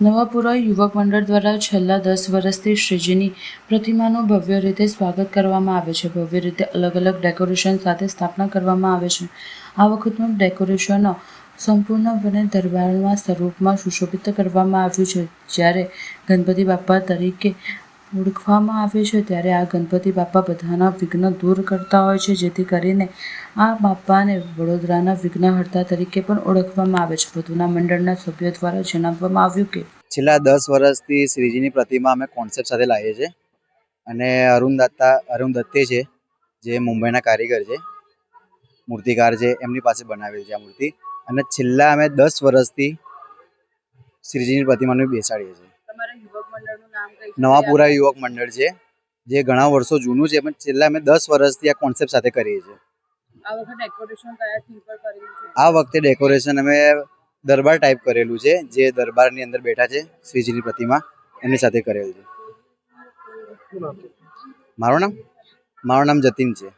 નવાપુરા યુવક મંડળ દ્વારા છેલ્લા દસ વર્ષથી શ્રીજીની પ્રતિમાનું ભવ્ય રીતે સ્વાગત કરવામાં આવે છે. ભવ્ય રીતે અલગ અલગ ડેકોરેશન સાથે સ્થાપના કરવામાં આવે છે. આ વખતનું ડેકોરેશન સંપૂર્ણપણે દરબારના સ્વરૂપમાં સુશોભિત કરવામાં આવ્યું છે. જ્યારે ગણપતિ બાપ્પા તરીકે ઓળખવામાં આવે છે, ત્યારે આ ગણપતિ બાપ્પા બધાના વિઘ્ન દૂર કરતા હોય છે, જેથી કરીને આ બાપાને વડોદરાના વિઘ્નહર્તા તરીકે પણ ઓળખવામાં આવે છે. વધુના મંડળના સભ્યો દ્વારા જણાવવામાં આવ્યું કે છેલ્લા દસ વર્ષથી શ્રીજીની પ્રતિમા અમે કોન્સેપ્ટ સાથે લાવીએ છીએ અને અરુણ દત્તા અરુણ દત્તે છે, જે મુંબઈના કારીગર છે, મૂર્તિકાર છે, એમની પાસે બનાવેલી છે આ મૂર્તિ. અને છેલ્લા અમે દસ વર્ષથી શ્રીજીની પ્રતિમાને બેસાડીએ છીએ. નવાપુરા યુવક મંડળ છે જે ઘણા વર્ષો જૂનું છે પણ છેલ્લા અમે દસ વર્ષથી આ કોન્સેપ્ટ સાથે કરીએ છીએ. આ વખત ડેકોરેશન આ વખતે અમે દરબાર ટાઈપ કરેલું છે જે દરબારની અંદર બેઠા છે શ્રીજીની પ્રતિમા એમની સાથે કરેલું છે? મારું નામ? મારું નામ જતીન છે.